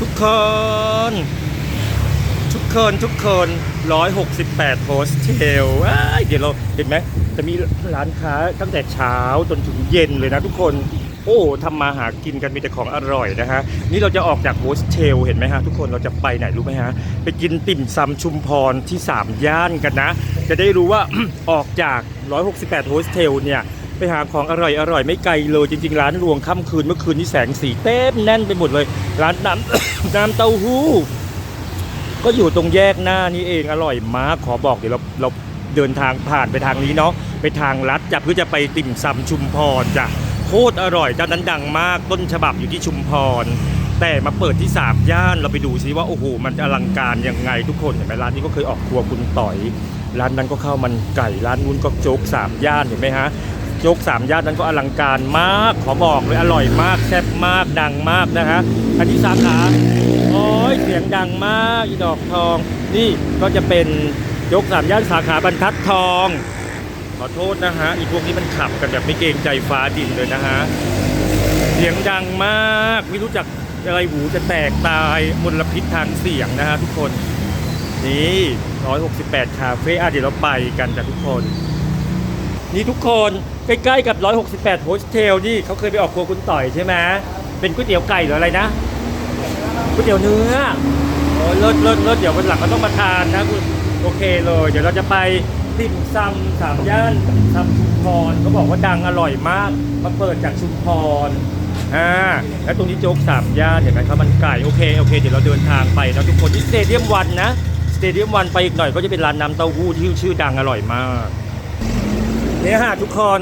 ทุกคน ทุกคนทุกคน168โฮสเทลอ้ายเดี๋ยวเราเห็นไหมจะมีร้านค้าตั้งแต่เช้าจนถึงเย็นเลยนะทุกคน โอ้ทำมาหากินกันมีแต่ของอร่อยนะฮะ นี่เราจะออกจากโฮสเทลเห็นไหมฮะ ทุกคนเราจะไปไหนรู้ไหมฮะ ไปกินติ่มซำชุมพรที่ 3 ย่านกันนะ จะได้รู้ว่าออกจาก 168โฮสเทลเนี่ย ไปหาของอร่อยอร่อยไม่ไกลเลยจริง ๆ ร้านรวงค่ำคืนเมื่อคืนนี้แสงสีเต็มแน่นไปหมดเลย ร้านน้ำ น้ำเต้าหู้ ก็อยู่ตรงแยกหน้านี้เองอร่อยมากขอบอกเดี๋ยวเราเราเดินทางผ่านไปทางนี้เนาะไปทางลัดจะเพื่อจะไปติ่มซำชุมพรจ้ะโคตรอร่อยเจ้านั้นดังมากต้นฉบับอยู่ที่ชุมพร แต่มาเปิดที่สามย่านเราไปดูซิว่าโอ้โหมันอลังการยังไงทุกคนเห็นไหมร้านนี้ก็เคยออกครัวคุณต่อย ร้านนั้นก็ข้าวมันไก่ ร้านนู้นก็โจ๊กสามย่านเห็นไหมฮะ จ๊กสามย่านนั้นก็อลังการมาก ขอบอกเลยอร่อยมากแซ่บมากดังมากนะฮะอันที่สาขาโอ้ยเสียงดังมากอีดอกทอง นี่ก็จะเป็นยกสามย่านสาขาบรรทัดทอง ขอโทษนะฮะอีพวกนี้มันขับกันแบบไม่เกรงใจฟ้าดินเลยนะฮะเสียงดังมากไม่รู้จักอะไรหูจะแตกตายมลพิษทางเสียงนะฮะทุกคนนี่168 คาเฟ่อะเดี๋ยวเราไปกันจ้ะทุกคน นี่ทุกคนใกล้ๆกับ 168โฮสเทลนี่เขาเคยไปออกครัวคุณต่อยใช่ไหมเป็นก๋วยเตี๋ยวไก่หรืออะไรนะก๋วยเตี๋ยวเนื้อโอ้ยเลิศเลิศเลิศเดี๋ยววันหลังก็ต้องมาทานนะคุณโอเคเลย เดี๋ยวเราจะไปติ่มซำสามย่านติ่มซำชุมพรเขาบอกว่าดังอร่อยมากมาเปิดจากชุมพรอ่าแล้วตรงนี้โจ๊กสามย่านเห็นไหมครับมันไก่โอเคโอเคเดี๋ยวเราเดินทางไปนะทุกคนที่สเตเดียมวันนะสเตเดียมวันไปอีกหน่อยก็จะเป็นร้านน้ำเต้าหู้ที่ชื่อดังอร่อยมาก นี่ยฮะทุกคน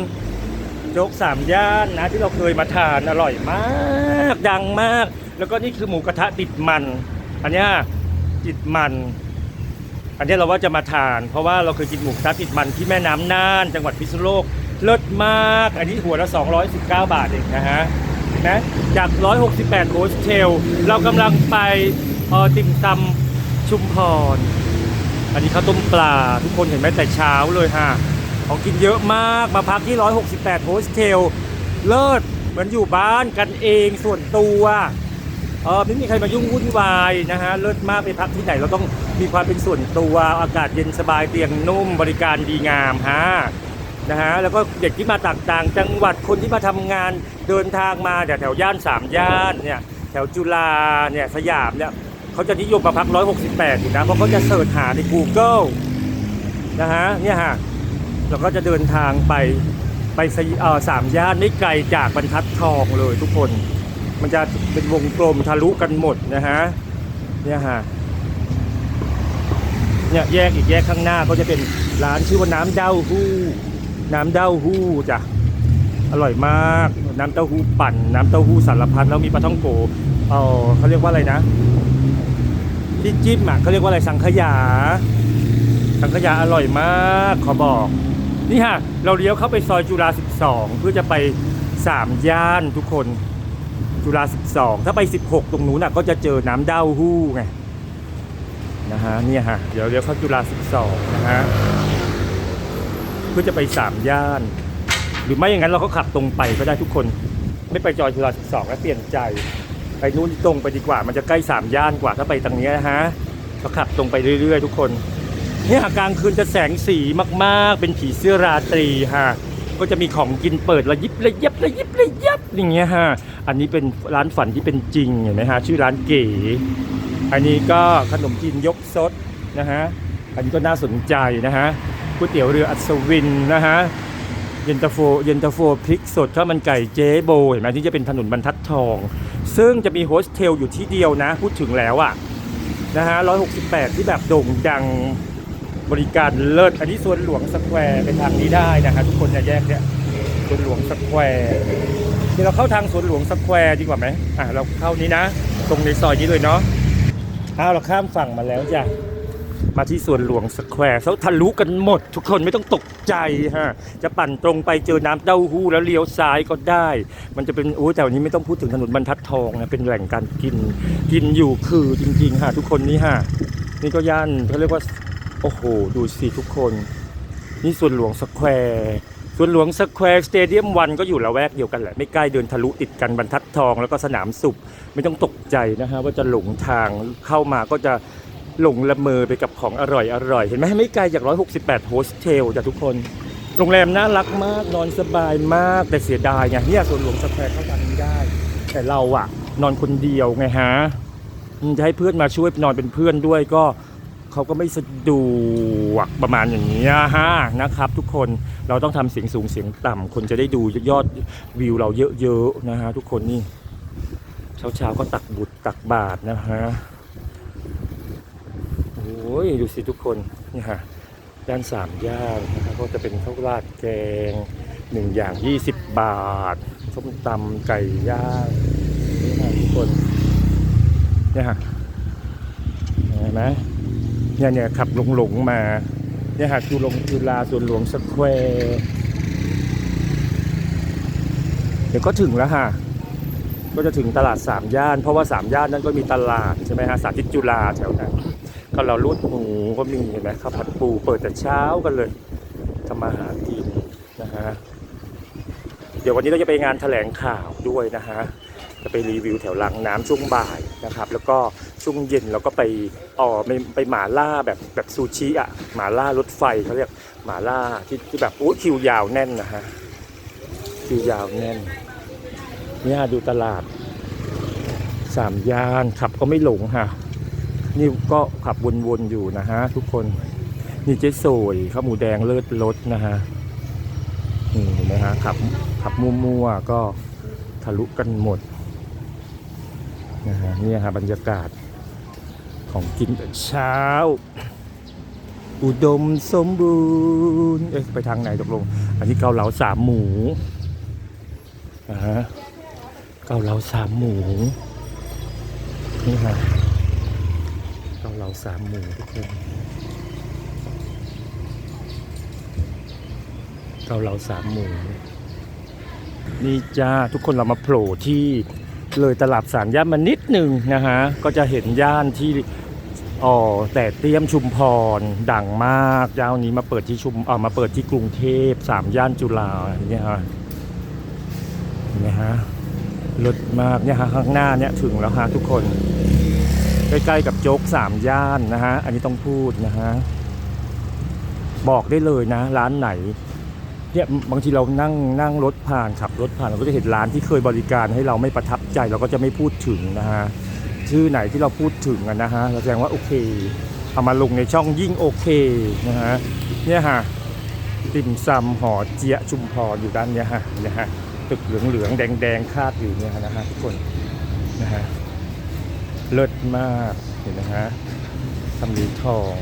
โจ๊กสามย่านนะที่เราเคยมาทานอร่อยมากดังมาก แล้วก็นี่คือหมูกระทะติดมัน อันนี้ติดมัน อันนี้เราว่าจะมาทาน เพราะว่าเราเคยกินหมูกระทะติดมันที่แม่น้ำน่าน จังหวัดพิษณุโลกเลิศมาก อันนี้หัวละ 219 บาทเองนะฮะนะจาก 168โฮสเทลเรากำลังไปออติ่มซำชุมพร อันนี้ข้าวต้มปลา ทุกคนเห็นไหมแต่เช้าเลยฮะ ของกินเยอะมากมาพักที่ 168 โฮสเทล เลิศเหมือนอยู่บ้านกันเองส่วนตัวเออไม่มีใครมายุ่งวุ่นวายนะฮะ เลิศมากไปพักที่ไหนเราต้องมีความเป็นส่วนตัวอากาศเย็นสบายเตียงนุ่มบริการดีงามฮะนะฮะแล้วก็เด็กที่มาต่างๆ จังหวัดคนที่มาทำงานเดินทางมาแถวแถวย่านสามย่านเนี่ยแถวจุฬาเนี่ยสยามเนี่ยเขาจะนิยมมาพัก 168อยู่นะเพราะเขาจะเสิร์ชหาใน Google นะฮะเนี่ยฮะ เราก็จะเดินทางไปไปสามย่านไม่ไกลจากบรรทัดทองเลยทุกคน มันจะเป็นวงกลมทะลุกันหมดนะฮะเนี่ยฮะเนี่ยแยกอีกแยกข้างหน้าก็จะเป็นร้านชื่อว่าน้ำเด้าหู้ น้ำเด้าหู้จ้ะอร่อยมาก น้ำเต้าหู้ปั่น น้ำเต้าหู้สารพัดแล้วมีปลาท่องโกเออเขาเรียกว่าอะไรนะที่จิ้มอะเขาเรียกว่าอะไรสังขยา สังขยาอร่อยมากขอบอก นี่ฮะ เราเลี้ยวเข้าไปซอยจุฬา12 เพื่อจะไป 3 ย่านทุกคน จุฬา12 ถ้าไป 16 ตรงนู้นน่ะก็จะเจอน้ำเด้าหู้ไงนะฮะเนี่ยฮะเดี๋ยวเลี้ยวเข้าจุฬา12 นะฮะเพื่อจะไป 3 ย่าน หรือไม่อย่างนั้นเราก็ขับตรงไปก็ได้ทุกคน ไม่ไปจอยจุฬา12 แล้วเปลี่ยนใจ ไปนู้นตรงไปดีกว่ามันจะใกล้สามย่านกว่าถ้าไปทางนี้นะฮะก็ขับตรงไปเรื่อยๆ ทุกคน เนี่ยกลางคืนจะแสงสีมากๆ เป็นผีเสื้อราตรีฮะก็จะมีของกินเปิดระยิบระยับระยิบระยับอย่างเงี้ยฮะอันนี้เป็นร้านฝันที่เป็นจริงเห็นไหมฮะชื่อร้านเก๋อันนี้ก็ขนมจีนยกซดนะฮะอันนี้ก็น่าสนใจนะฮะก๋วยเตี๋ยวเรืออัศวินนะฮะเย็นตาโฟเย็นตาโฟพริกสดข้าวมันไก่เจ๊โบเห็นไหมที่จะเป็นถนนบรรทัดทอง ซึ่งจะมีโฮสเทลอยู่ที่เดียวนะ พูดถึงแล้วอะนะฮะ168 ที่แบบโด่งดัง บริการเลิศ อันนี้สวนหลวงสแควร์เป็นทางนี้ได้นะฮะทุกคนอย่าแยกเนี่ยสวนหลวงสแควร์เดี๋ยวเราเข้าทางสวนหลวงสแควร์ดีกว่าไหมอะเราเข้านี้นะ ตรงในซอยนี้เลยเนาะเอาเราข้ามฝั่งมาแล้วจ้ะมาที่สวนหลวงสแควร์เขาทะลุกันหมด ทุกคนไม่ต้องตกใจฮะจะปั่นตรงไปเจอน้ำเต้าหู้แล้วเลี้ยวซ้ายก็ได้ มันจะเป็นโอ้แต่วันนี้ไม่ต้องพูดถึงถนนบรรทัดทองนะเป็นแหล่งการกิน กินอยู่คือจริงๆฮะทุกคนนี่ฮะนี่ก็ย่านเขาเรียกว่า โอ้โห ดูสิทุกคน นี่สวนหลวงสแควร์สวนหลวงสแควร์สเตเดียมวันก็อยู่ละแวกเดียวกันแหละ ไม่ใกล้เดินทะลุติดกันบรรทัดทองแล้วก็สนามสุบไม่ต้องตกใจนะฮะว่าจะหลงทางเข้ามาก็จะหลงละเมอไปกับของอร่อยอร่อยเห็นไหมไม่ไกลจาก 168 โฮสเทลจ้ะทุกคน โรงแรมน่ารักมาก นอนสบายมากแต่เสียดายไงเนี่ยสวนหลวงสแควร์เข้าทางนี้ได้ แต่เราอะนอนคนเดียวไงฮะจะให้เพื่อนมาช่วยนอนเป็นเพื่อนด้วยก็ เขาก็ไม่สะดวกประมาณอย่างนี้ฮะนะครับ ทุกคนเราต้องทำเสียงสูงเสียงต่ำคนจะได้ดูยอดวิวเราเยอะๆนะฮะทุกคนนี่เช้าๆก็ตักบุตรตักบาทนะฮะโอ้ยดูสิทุกคนนี่ฮะด้านสามย่านนะครับก็จะเป็นข้าวราดแกงหนึ่งอย่าง 20 บาทส้มตำไก่ย่างนี่ฮะทุกคนนี่ฮะเห็นไหม เนี่ยเนี่ยขับหลงหลงมาเนี่ยหาจุลงจุฬาสวนหลวงสแควร์เดี๋ยวก็ถึงแล้วฮะก็จะถึงตลาดสามย่าน เพราะว่าสามย่านนั้นก็มีตลาดใช่ไหมฮะสาธิตจุฬาแถวนั้นก็เราลูดหมูก็มีเห็นไหมข้าวผัดปูเปิดแต่เช้ากันเลยทำมาหากินนะฮะเดี๋ยววันนี้เราจะไปงานแถลงข่าวด้วยนะฮะจะไปรีวิวแถวลังน้ำช่วงบ่ายนะครับ แล้วก็ ช่วงเย็นเราก็ไปอ๋อไปไปหมาล่าแบบแบบซูชิอะหมาล่ารถไฟเขาเรียกหมาล่าที่ที่แบบโอ้คิวยาวแน่นนะฮะคิวยาวแน่นเนี่ยดูตลาดสามย่านขับก็ไม่หลงฮะนี่ก็ขับวนๆอยู่นะฮะทุกคนนี่เจ๊โสยข้าวหมูแดงเลิศรสนะฮะนี่เห็นไหมฮะขับขับมั่วๆก็ทะลุกันหมดนะฮะนี่ฮะบรรยากาศ ของกินแต่เช้า อุดมสมบูรณ์เอ๊ะไปทางไหนตกลง อันนี้เกาเหลาสามหมูนะฮะเกาเหลาสามหมูนี่ฮะเกาเหลาสามหมูทุกคนเกาเหลาสามหมูนี่จ้าทุกคนเรามาโผล่ที่เลยตลาดสามย่านมานิดหนึ่งนะฮะ ก็จะเห็นย่านที่ อ๋อแต่เตรียมชุมพรดังมากเจ้านี้มาเปิดที่ชุมเออมาเปิดที่กรุงเทพสามย่านจุฬาเนี่ยฮะเห็นไหมฮะรถมากเนี่ยฮะข้างหน้าเนี่ยถึงแล้วฮะทุกคนใกล้ๆกับโจ๊กสามย่านนะฮะอันนี้ต้องพูดนะฮะบอกได้เลยนะ ร้านไหนเนี่ยบางทีเรานั่งนั่งรถผ่านขับรถผ่านเราก็จะเห็นร้านที่เคยบริการให้เราไม่ประทับใจเราก็จะไม่พูดถึงนะฮะ ชื่อไหนที่เราพูดถึงอะนะฮะเราแสดงว่าโอเคเอามาลงในช่องยิ่งโอเคนะฮะเนี่ยฮะติ่มซำห่อเจี๊ยชุมพรอยู่ด้านเนี้ยฮะเนี่ยฮะตึกเหลืองเหลืองๆแดงแดงๆคาดอยู่เนี่ยนะฮะทุกคนนะฮะเลิศมากเห็นไหมฮะทำลีทอง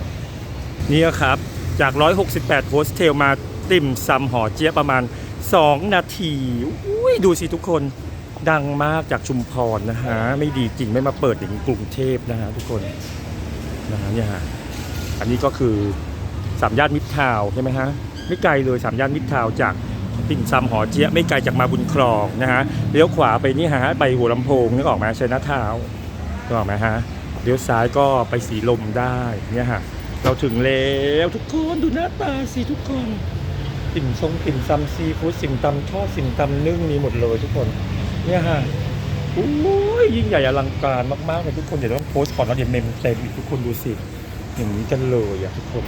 นี่ครับจาก 168 โฮสเทลมาติ่มซำหอเจี๊ยประมาณ 2 นาที อุ้ยดูสิทุกคน ดังมากจากชุมพรนะฮะ ไม่ดีจริงไม่มาเปิดอย่างกรุงเทพนะฮะทุกคนนะฮะเนี่ยฮะอันนี้ก็คือสามย่านมิตรทาวใช่ไหมฮะไม่ไกลเลยสามย่านมิตรทาวจากติ่มซำหอเจี๊ยะไม่ไกลจากมาบุญครองนะฮะเลี้ยวขวาไปนี่ฮะไปหัวลำโพงนึกออกไหมชัยนาทาวนึกออกไหมฮะเลี้ยวซ้ายก็ไปสีลมได้เนี่ยฮะเราถึงแล้วทุกคนดูหน้าตาสิทุกคนติ่มซงติ่มซำซีฟู้ดสิ่งตำทอดสิ่งตำนึ่งมีหมดเลยทุกคน เนี่ยฮะโอ้ยยิ่งใหญ่อลังการมากๆเลยทุกคนเดี๋ยวต้องโพสต์ก่อนแล้วเดี๋ยวเมมเต็มอีกทุกคนดูสิอย่างนี้กันเลยอะทุกคน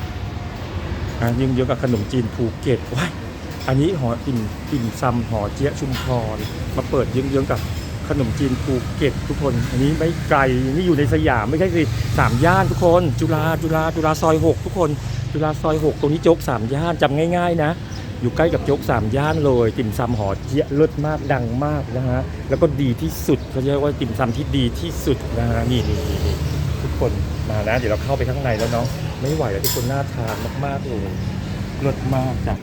อะยิ่งเยอะกับขนมจีนภูเก็ตว้ายอันนี้หอติ่มติ่มซำหอเจี๊ยชุมพรมาเปิดเยื้องๆกับขนมจีนภูเก็ตทุกคน อันนี้ไม่ไกลนี่อยู่ในสยามไม่ใช่สิสามย่านทุกคน จุฬาจุฬาจุฬาซอยหกทุกคน จุฬาซอยหกตรงนี้โจ๊กสามย่านจำง่าย ๆ นะ อยู่ใกล้กับโจ๊กสามย่านเลยติ่มซำหอเจี๊ยเลิศมากดังมากนะฮะแล้วก็ดีที่สุดเขาเรียกว่าติ่มซำที่ดีที่สุดนะฮะนี่นี่นี่นี่ทุกคนมานะเดี๋ยวเราเข้าไปข้างในแล้วเนาะไม่ไหวแล้วทุกคนน่าทานมากๆเลยเลิศมากจ้ะ